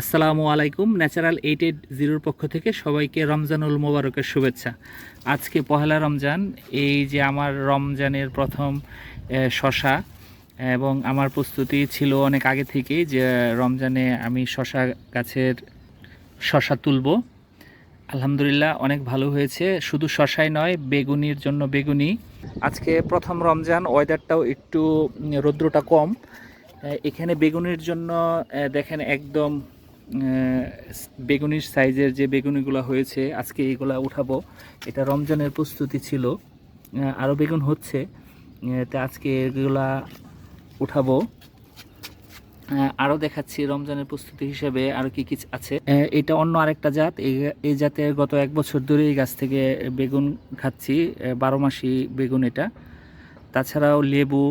আসসালামু আলাইকুম। Natural eight eight জিরোর পক্ষ থেকে সবাইকে রমজানুল মোবারকের শুভেচ্ছা। আজকে পহেলা রমজান, এই যে আমার রমজানের প্রথম শশা, এবং আমার প্রস্তুতি ছিল অনেক আগে থেকেই যে রমজানে আমি শশা গাছের শশা তুলব। আলহামদুলিল্লাহ অনেক ভালো হয়েছে। শুধু শশাই নয়, বেগুনির জন্য বেগুনি। আজকে প্রথম রমজান, ওয়েদারটাও একটু রৌদ্রটা কম। এখানে বেগুনির জন্য দেখেন একদম বেগুনির সাইজের যে বেগুনিগুলো হয়েছে, আজকে এইগুলা উঠাবো। এটা রমজানের প্রস্তুতি ছিল। আরও বেগুন হচ্ছে। তা আজকে এগুলা উঠাবো। আরও দেখাচ্ছি রমজানের প্রস্তুতি হিসেবে আরও কি কি আছে। এটা অন্য আরেকটা জাত। এই জাতের গত এক বছর ধরে এই গাছ থেকে বেগুন খাচ্ছি। বারো মাসি বেগুন এটা। তাছাড়াও লেবু।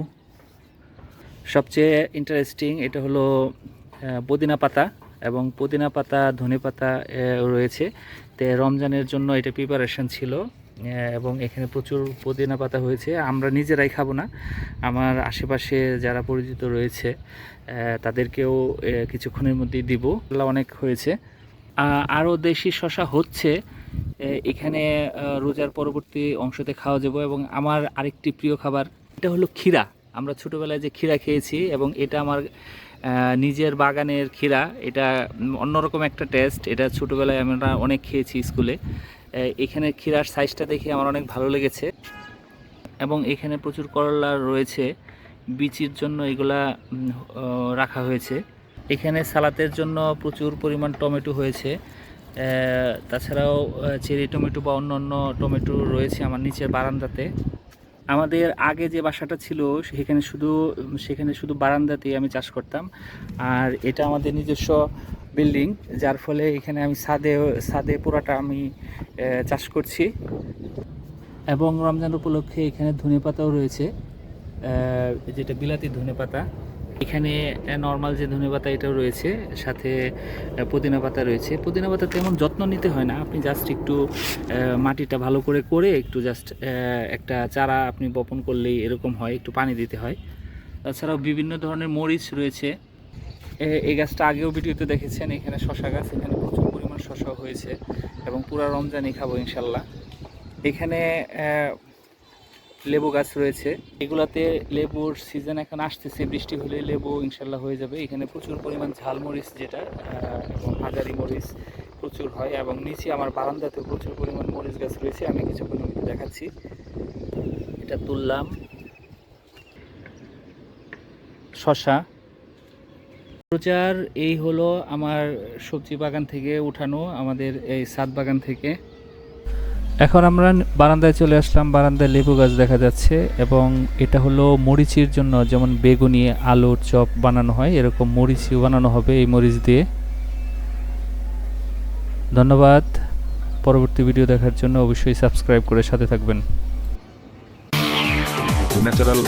সবচেয়ে ইন্টারেস্টিং এটা হলো পুদিনা পাতা। এবং পুদিনা পাতা, ধনে পাতা রয়েছে। তো রমজানের জন্য এটা প্রিপারেশন ছিল এবং এখানে প্রচুর পুদিনা পাতা হয়েছে। আমরা নিজেরাই খাব না, আমার আশেপাশে যারা পরিচিত রয়েছে তাদেরকেও কিছুক্ষণের মধ্যেই দিব। অনেক হয়েছে। আরও দেশি শশা হচ্ছে এখানে রোজার পরবর্তী অংশতে খাওয়া যাব। এবং আমার আরেকটি প্রিয় খাবার, এটা হলো ক্ষীরা। আমরা ছোটোবেলায় যে ক্ষীরা খেয়েছি এবং এটা আমার নিজের বাগানের ক্ষীরা, এটা অন্যরকম একটা টেস্ট এটা ছোটোবেলায় আমরা অনেক খেয়েছি স্কুলে। এখানে ক্ষীরার সাইজটা দেখে আমার অনেক ভালো লেগেছে। এবং এখানে প্রচুর করলা রয়েছে, বিচির জন্য এগুলা রাখা হয়েছে। এখানে সালাতের জন্য প্রচুর পরিমাণ টমেটো হয়েছে। তাছাড়াও চেরি টমেটো বা অন্য অন্য টমেটো রয়েছে আমার নিচের বারান্দাতে। আমাদের আগে যে বাসাটা ছিল, সেখানে শুধু সেখানে শুধু বারান্দাতেই আমি চাষ করতাম। আর এটা আমাদের নিজস্ব বিল্ডিং, যার ফলে এখানে আমি সাদে সাদে পুরাটা আমি চাষ করছি। এবং রমজান উপলক্ষে এখানে ধনে পাতাও রয়েছে যেটা বিলাতি ধনে পাতা এখানে নর্মাল যে ধনে পাতা এটাও রয়েছে, সাথে পুদিনা পাতা রয়েছে। পুদিনা পাতা তেমন যত্ন নিতে হয় না। আপনি জাস্ট একটু মাটিটা ভালো করে করে একটু জাস্ট একটা চারা আপনি বপন করলেই এরকম হয়, একটু পানি দিতে হয়। তাছাড়াও বিভিন্ন ধরনের মরিচ রয়েছে। এই গাছটা আগেও ভিডিওতে দেখেছেন, এখানে শশা গাছ, এখানে প্রচুর পরিমাণ শশা হয়েছে এবং পুরা রমজানই খাব ইনশাল্লাহ। এখানে লেবু গাছ রয়েছে। এগুলাতে লেবুর সিজন এখন আসতেছে, বৃষ্টি হলে লেবু ইনশাল্লাহ হয়ে যাবে। এখানে প্রচুর পরিমাণ ঝাল মরিচ যেটা এবং হাজারি মরিচ প্রচুর হয় এবং নিচে আমার বারান্দাতে প্রচুর পরিমাণ মরিচ গাছ রয়েছে। আমি কিছুক্ষণ মধ্যে দেখাচ্ছি। এটা তুললাম। শশা প্রচার, এই হলো আমার সবজি বাগান থেকে উঠানো, আমাদের এই সাত বাগান থেকে। এখন আমরা বারান্দায় চলে আসলাম, বারান্দায় লেবু গাছ দেখা যাচ্ছে এবং এটা হলো মরিচির জন্য যেমন বেগুনি আলুর চপ বানানো হয়, এরকম মরিচিও বানানো হবে এই মরিচ দিয়ে। ধন্যবাদ। পরবর্তী ভিডিও দেখার জন্য অবশ্যই সাবস্ক্রাইব করে সাথে থাকবেন। ন্যাচারাল